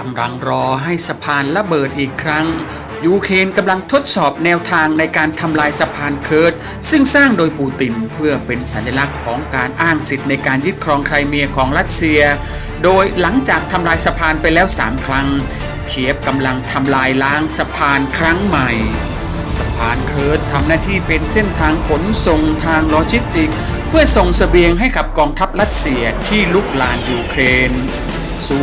กำลังรอให้สะพานระเบิดอีกครั้ง ยูเครนกำลังทดสอบแนวทางในการทำลายสะพานเคิร์ดซึ่งสร้างโดยปูตินเพื่อเป็นสัญลักษณ์ของการอ้างสิทธิ์ในการยึดครองไครเมียของรัสเซีย โดยหลังจากทำลายสะพานไปแล้ว 3 ครั้ง เคียฟกำลังทำลายล้างสะพานครั้งใหม่สะพานเคิร์ดทำหน้าที่เป็นเส้นทางขนส่งทางโลจิสติก เพื่อส่งเสบียงให้กับกองทัพรัสเซียที่ลุกลานยูเครน สู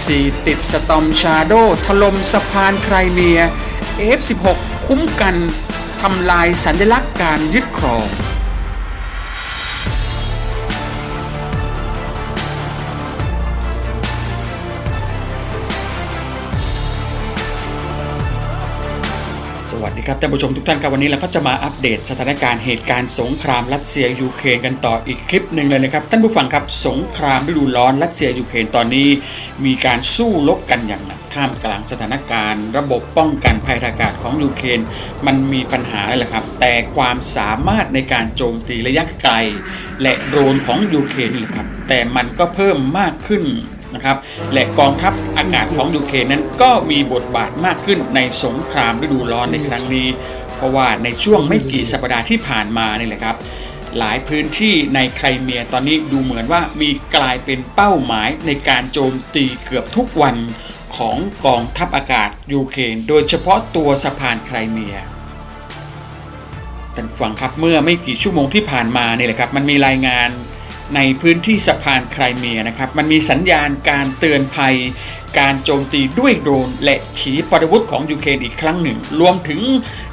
24 ติดสตอมชาโดถล่มสะพานไครเมีย F16 คุ้มกันทำลายสัญลักษณ์การยึดครอง ครับท่านผู้ชมทุกท่านครับวันนี้เราก็จะมาอัปเดตสถานการณ์เหตุการณ์สงครามรัสเซียยูเครนกันต่ออีกคลิปหนึ่งเลยนะครับท่านผู้ฟังครับสงครามฤดูร้อนรัสเซียยูเครนตอนนี้ มีการสู้รบกันอย่างหนักท่ามกลางสถานการณ์ ระบบป้องกันภัยทางอากาศของยูเครนมันมีปัญหาเลยแหละครับ แต่ความสามารถในการโจมตีระยะไกล และโดรนของยูเครนนี่แหละครับแต่มันก็เพิ่มมากขึ้น นะครับและกองทัพอากาศของยูเครนนั้นก็มีบทบาทมากขึ้นในสงครามฤดูร้อนในครั้งนี้ เพราะว่าในช่วงไม่กี่สัปดาห์ที่ผ่านมานี่แหละครับหลายพื้นที่ในไครเมียตอนนี้ดูเหมือนว่ามีกลายเป็นเป้าหมายในการโจมตีเกือบทุกวันของกองทัพอากาศยูเครนโดยเฉพาะตัวสะพานไครเมียท่านฟังครับเมื่อไม่กี่ชั่วโมงที่ผ่านมานี่แหละครับมันมีรายงาน ในพื้นที่สะพานไครเมียนะครับ มันมีสัญญาณการเตือนภัย การโจมตีด้วยโดรนและขีปนาวุธของยูเครนอีกครั้งหนึ่ง รวมถึง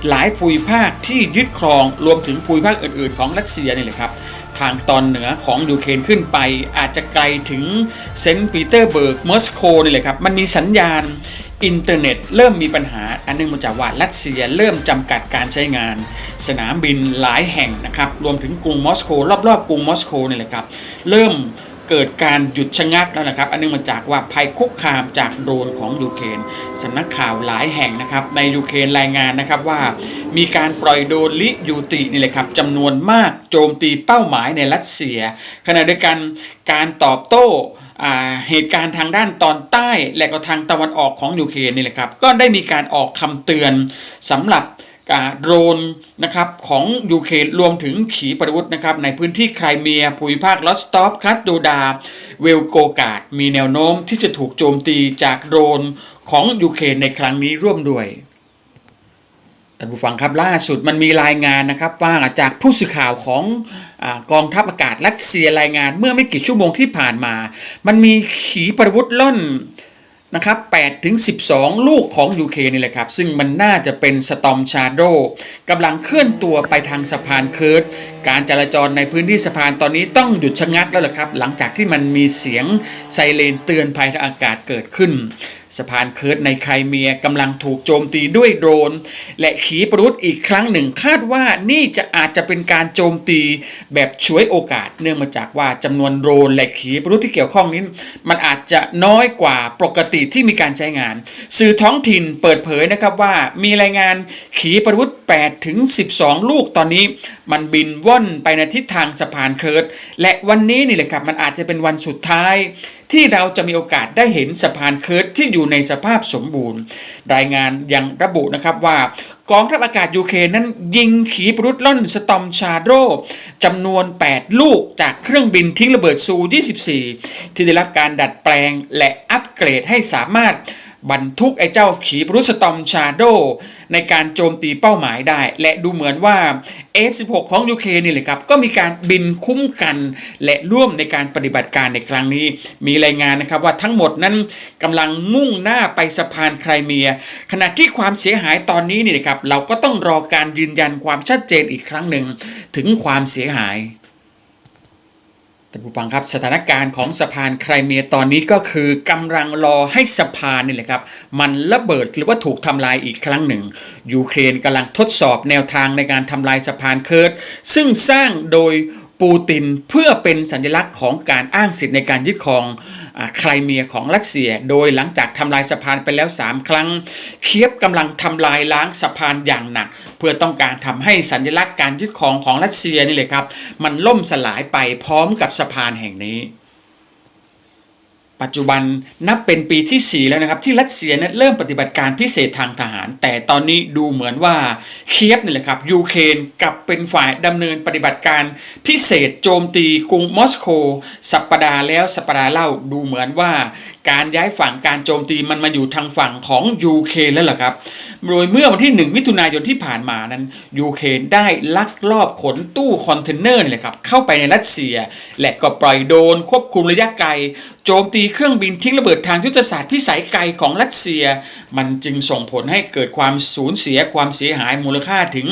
หลายภูมิภาคที่ยึดครอง รวมถึงภูมิภาคอื่นๆ ของรัสเซียนี่แหละครับ ทางตอนเหนือของยูเครนขึ้นไป อาจจะไกลถึงเซนต์ปีเตอร์เบิร์กมอสโกนี่แหละครับ มันมีสัญญาณอินเทอร์เน็ตเริ่มมีปัญหา อันเนึงมาจากว่ารัสเซียเริ่มจำกัดการใช้งาน สนามบินหลายแห่งนะครับ รวมถึงกรุงมอสโกรอบๆกรุงมอสโกนี่แหละครับ เริ่ม เกิดการหยุดชะงักแล้วนะครับ อันนึงมาจากว่าภัยคุกคามจากโดรนของยูเครนสำนักข่าวหลายแห่งนะครับ ในยูเครนรายงานนะครับว่า มีการปล่อยโดรนลิยูตินี่แหละครับจำนวนมากโจมตีเป้าหมายในรัสเซีย ขณะเดียวกันการตอบโต้อาเหตุการณ์ทางด้านตอนใต้และก็ทางตะวันออกของยูเครนนี่แหละครับ ก็ได้มีการออกคำเตือนสำหรับ โดรนนะครับของยูเครนรวมถึงขีปนาวุธนะครับในพื้นที่ไครเมียภูมิภาคลอสตอฟคัตโดดา เวลโกกาด มีแนวโน้มที่จะถูกโจมตีจากโดรนของยูเครนในครั้งนี้ร่วมด้วยท่านผู้ฟังครับล่าสุดมันมีรายงานนะครับว่าจากผู้สื่อข่าวของอกองทัพอากาศรัสเซียรายงานเมื่อไม่กี่ชั่วโมงที่ผ่านมา มันมีขีปนาวุธล่อน นะครับ8ถึง 12 ลูกของยูเคนี่แหละครับ ซึ่งมันน่าจะเป็นสตอมชาร์โดกำลังเคลื่อนตัวไปทางสะพานเคิร์ด การจราจรในพื้นที่สะพานตอนนี้ต้องหยุดชะงักแล้วล่ะครับ หลังจากที่มันมีเสียงไซเรนเตือนภัยทางอากาศเกิดขึ้น สะพานเคิร์ดในไครเมียกำลังถูกโจมตีด้วยโดรน และขีปนาวุธอีกครั้งหนึ่ง คาดว่านี่จะอาจจะเป็นการโจมตีแบบช่วยโอกาส เนื่องมาจากว่าจำนวนโดรนและขีปนาวุธที่เกี่ยวข้องนี้ มันอาจจะน้อยกว่าปกติที่มีการใช้งาน สื่อท้องถิ่นเปิดเผยนะครับว่ามีรายงานขีปนาวุธ8ถึง12 ลูกตอนนี้ มันบินว่อนไปในทิศทางสะพานเคิร์ดและวันนี้นี่แหละครับมันอาจจะเป็นวันสุดท้าย ที่เราจะมีโอกาสได้เห็นสะพานเคิร์ดที่อยู่ในสภาพสมบูรณ์ รายงานยังระบุนะครับว่ากองทัพอากาศยูเครนนั้นยิงขีปนาวุธล่อนสตอมชาโดจำนวน 8 ลูกจากเครื่องบินทิ้งระเบิดซู 24 ที่ได้รับการดัดแปลงและอัปเกรดให้สามารถ บรรทุกไอ้เจ้าขีปนาวุสตอมชาโด ในการโจมตีเป้าหมายได้ และดูเหมือนว่า F16 ของยูเครนนี่แหละครับ ก็มีการบินคุ้มกัน และร่วมในการปฏิบัติการในครั้งนี้ มีรายงานนะครับว่าทั้งหมดนั้นกำลังมุ่งหน้าไปสะพานไครเมีย ขณะที่ความเสียหายตอนนี้นี่นะครับเราก็ต้องรอการยืนยันความชัดเจนอีกครั้งหนึ่งถึงความเสียหาย ท่านผู้ฟังครับสถานการณ์ของสะพานไครเมียตอนนี้ก็คือกำลังรอให้สะพานนี่แหละครับ มันระเบิดหรือว่าถูกทำลายอีกครั้งหนึ่ง ยูเครนกำลังทดสอบแนวทางในการทำลายสะพานเคิร์ดซึ่งสร้างโดย ปูตินเพื่อเป็นสัญลักษณ์ของการอ้างสิทธิ์ในการยึดครองอาไครเมียของรัสเซีย โดยหลังจากทำลายสะพานไปแล้ว 3 ครั้ง เคียบกำลังทำลายล้างสะพานอย่างหนัก เพื่อต้องการทำให้สัญลักษณ์การยึดครองของรัสเซียนี่เลยครับ มันล่มสลายไปพร้อมกับสะพานแห่งนี้ ปัจจุบันนับเป็นปีที่ 4 แล้วนะครับ ที่รัสเซียนั้นเริ่มปฏิบัติการพิเศษทางทหาร แต่ตอนนี้ดูเหมือนว่าเคียฟนี่แหละครับยูเครนกลับเป็นฝ่ายดำเนินปฏิบัติการพิเศษโจมตีกรุงมอสโกสัปปดาห์แล้วสัปปดาห์เล่าดูเหมือนว่า การย้ายฝั่งการโจมตีมันมาอยู่ทางฝั่งของยูเครนแล้วล่ะครับโดยเมื่อวันที่ 1 มิถุนายนที่ผ่านมานั้นยูเครนได้ลักลอบขนตู้คอนเทนเนอร์นี่แหละครับเข้าไปในรัสเซีย และก็ปล่อยโดนควบคุมระยะไกลโจมตีเครื่องบินทิ้งระเบิดทางยุทธศาสตร์พิสัยไกลของรัสเซีย มันจึงส่งผลให้เกิดความสูญเสียความเสียหายมูลค่าถึง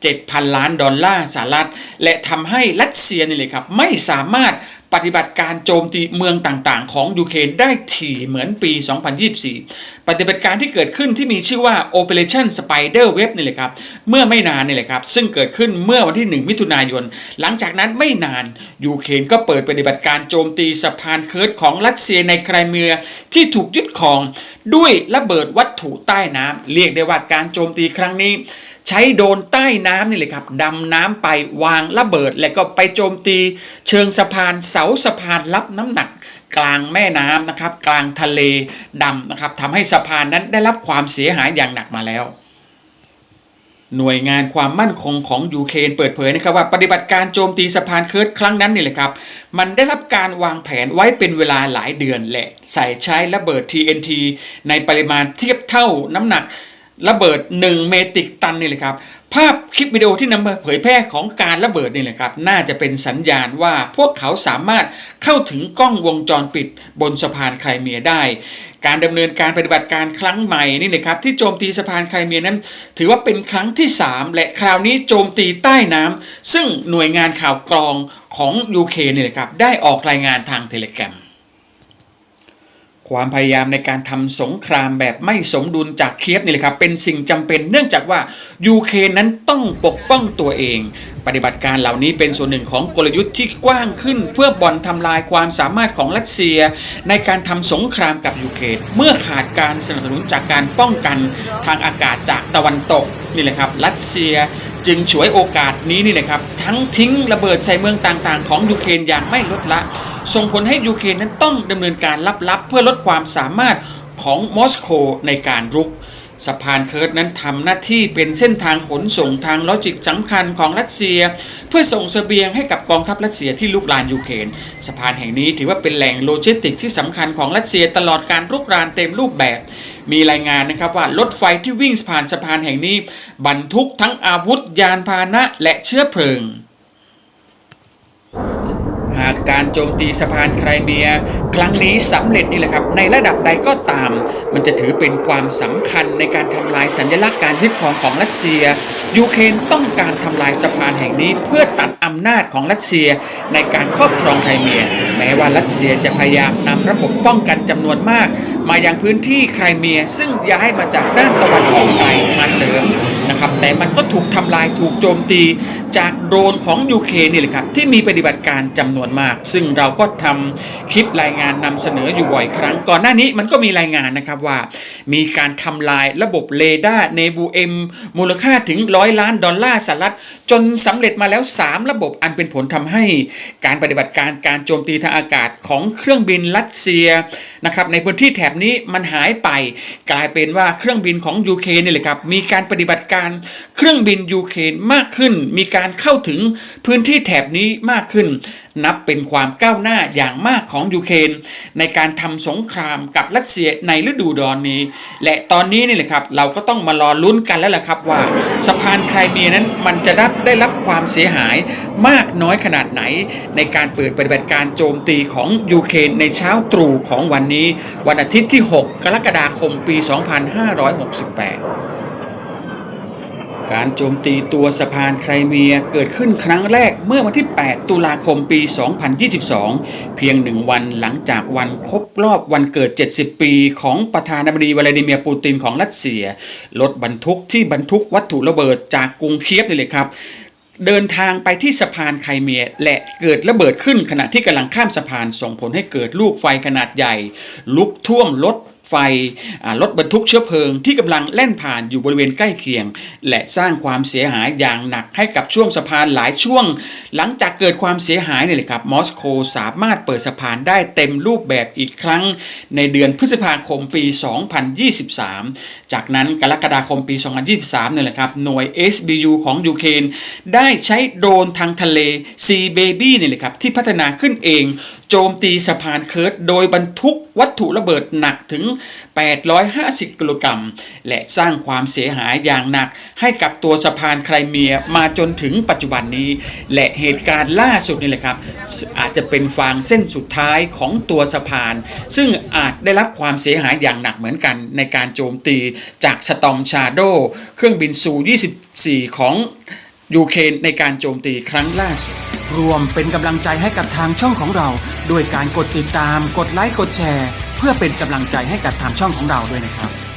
7,000 ล้านดอลลาร์สหรัฐ และทำให้รัสเซียนี่เลยครับไม่สามารถ ปฏิบัติการโจมตีเมืองต่างๆ ของยูเครนได้ถี่เหมือนปี 2024 ปฏิบัติการที่เกิดขึ้นที่มีชื่อว่า Operation Spider Web นี่แหละครับ เมื่อไม่นานนี่แหละครับ ซึ่งเกิดขึ้นเมื่อวันที่ 1 มิถุนายน หลังจากนั้นไม่นานยูเครนก็เปิดปฏิบัติการโจมตีสะพานเคิร์ดของรัสเซียในไครเมียที่ถูกยึดครองด้วยระเบิดวัตถุใต้น้ำเรียกได้ว่าการโจมตีครั้งนี้ ใช้โดนใต้น้ำนี่เลยครับดำน้ำไปวางระเบิด แล้วก็ไปโจมตีเชิงสะพานเสาสะพานรับน้ำหนักกลางแม่น้ำนะครับ กลางทะเลดำนะครับทำให้สะพานนั้นได้รับความเสียหายอย่างหนักมาแล้วหน่วยงานความมั่นคงของยูเครนเปิดเผยนะครับว่าปฏิบัติการโจมตีสะพานเคิร์ดครั้งนั้นนี่แหละครับ มันได้รับการวางแผนไว้เป็นเวลาหลายเดือนและ ใส่ใช้ระเบิด TNT ในปริมาณเทียบเท่าน้ำหนัก ระเบิด 1 เมตริกตันนี่เลยครับ ภาพคลิปวิดีโอที่นำมาเผยแพร่ของการระเบิดนี่แหละครับ น่าจะเป็นสัญญาณว่าพวกเขาสามารถเข้าถึงกล้องวงจรปิดบนสะพานไครเมียได้ การดำเนินการปฏิบัติการครั้งใหม่นี่นะครับที่โจมตีสะพานไครเมียนั้น ถือว่าเป็นครั้งที่ 3 และคราวนี้โจมตีใต้น้ำซึ่งหน่วยงานข่าวกรองของยูเคนี่แหละครับได้ออกรายงานทางเทเลกรา ความพยายามในการทำสงครามแบบไม่สมดุลจากเคียฟนี่แหละครับเป็นสิ่งจำเป็นเนื่องจากว่ายูเครนนั้นต้องปกป้องตัวเอง ปฏิบัติการเหล่านี้เป็นส่วนหนึ่งของกลยุทธ์ที่กว้างขึ้น เพื่อบ่อนทำลายความสามารถของรัสเซีย ในการทำสงครามกับยูเครนเมื่อขาดการสนับสนุนจากการป้องกันทางอากาศจากตะวันตกนี่แหละครับรัสเซียจึงฉวยโอกาสนี้นี่แหละครับทั้งทิ้งระเบิดใส่เมืองต่างๆ ของยูเครนอย่างไม่ลดละ ส่งผลให้ยูเครนนั้นต้องดำเนินการลับๆ เพื่อลดความสามารถของมอสโกในการรุก สะพานเคิร์ดนั้นทำหน้าที่เป็นเส้นทางขนส่งทางโลจิกสำคัญของรัสเซีย เพื่อส่งเสบียงให้กับกองทัพรัสเซียที่ลุกรานยูเครนสะพานแห่งนี้ถือว่าเป็นแหล่งโลจิสติกที่สำคัญของรัสเซียตลอดการรุกรานเต็มรูปแบบ มีรายงานนะครับว่ารถไฟที่วิ่งผ่านสะพานแห่งนี้ บรรทุกทั้งอาวุธยานพาหนะและเชื้อเพลิง หากการโจมตีสะพานไครเมีย ครั้งนี้สำเร็จนี่แหละครับ ในระดับใดก็ตาม มันจะถือเป็นความสำคัญในการทำลายสัญลักษณ์การยึดครองของรัสเซีย ยูเครนต้องการทำลายสะพานแห่งนี้เพื่อตัดอำนาจของรัสเซียในการครอบครองไครเมีย แม้ว่ารัสเซียจะพยายามนำระบบป้องกันจำนวนมาก มายังพื้นที่ไครเมีย ซึ่งย้ายมาจากด้านตะวันออกไกลมาเสริม นะครับ แต่มันก็ถูกทำลายถูกโจมตีจากโดรนของยูเครนนี่แหละครับ ที่มีปฏิบัติการจำนวนมาก ซึ่งเราก็ทำคลิปรายงานนำเสนออยู่บ่อยครั้ง ก่อนหน้านี้มันก็มีรายงานนะครับว่า มีการทำลายระบบเรดาร์เนบูเอ็มมูลค่าถึงร้อยล้านดอลลาร์สหรัฐ จนสำเร็จมาแล้ว 3 ระบบอันเป็นผลทำให้การปฏิบัติการการโจมตีทางอากาศของเครื่องบินรัสเซียนะครับในพื้นที่แถบนี้มันหายไป กลายเป็นว่าเครื่องบินของยูเครนนี่แหละครับมีการปฏิบัติการเครื่องบินยูเครนมากขึ้น มีการเข้าถึงพื้นที่แถบนี้มากขึ้น นับเป็นความก้าวหน้าอย่างมากของยูเครนในการทำสงครามกับรัสเซียในฤดูร้อนนี้ และตอนนี้นี่แหละครับ เราก็ต้องมารอลุ้นกันแล้วล่ะครับว่าสะพานไครเมียนั้นมันจะรับได้รับความเสียหายมากน้อยขนาดไหน ในการเปิดปฏิบัติการโจมตีของยูเครนในเช้าตรู่ของวันนี้ วันอาทิตย์ที่ 6 กรกฎาคมปี 2568 การโจมตีตัวสะพานไครเมียเกิดขึ้นครั้งแรกเมื่อวันที่ 8 ตุลาคมปี 2022 เพียงหนึ่งวันหลังจากวันครบรอบวันเกิด 70 ปีของประธานาธิบดีวลาดิเมียร์ปูตินของรัสเซีย รถบรรทุกที่บรรทุกวัตถุระเบิดจากกรุงเคียฟนี่เลยครับเดินทางไปที่สะพานไครเมีย และเกิดระเบิดขึ้นขณะที่กำลังข้ามสะพานส่งผลให้เกิดลูกไฟขนาดใหญ่ ลุกท่วมรถ ไฟรถบรรทุกเชื้อเพลิงที่กำลังแล่นผ่านอยู่บริเวณใกล้เคียง และสร้างความเสียหายอย่างหนักให้กับช่วงสะพานหลายช่วง หลังจากเกิดความเสียหายเนี่ยเลยครับมอสโกสามารถเปิดสะพานได้เต็มรูปแบบอีกครั้ง ในเดือนพฤษภาคมปี 2023 จากนั้นกรกฎาคมปี 2023เนี่ยแหละครับหน่วย SBU ของยูเครนได้ใช้โดรนทางทะเล Sea Baby เนี่ยเลยครับที่พัฒนาขึ้นเอง โจมตีสะพานเคิร์ดโดยบรรทุกวัตถุระเบิดหนักถึง 850 กิโลกรัม และสร้างความเสียหายอย่างหนักให้กับตัวสะพานไครเมียมาจนถึงปัจจุบันนี้ และเหตุการณ์ล่าสุดนี่แหละครับ อาจจะเป็นฟางเส้นสุดท้ายของตัวสะพาน ซึ่งอาจได้รับความเสียหายอย่างหนักเหมือนกันในการโจมตีจากสตอมชาโดเครื่องบินซู 24 ของ ยูเครนในการโจมตีครั้งล่าสุด รวมเป็นกำลังใจให้กับทางช่องของเรา ด้วยการกดติดตาม กดไลค์ กดแชร์ เพื่อเป็นกำลังใจให้กับทางช่องของเราด้วยนะครับ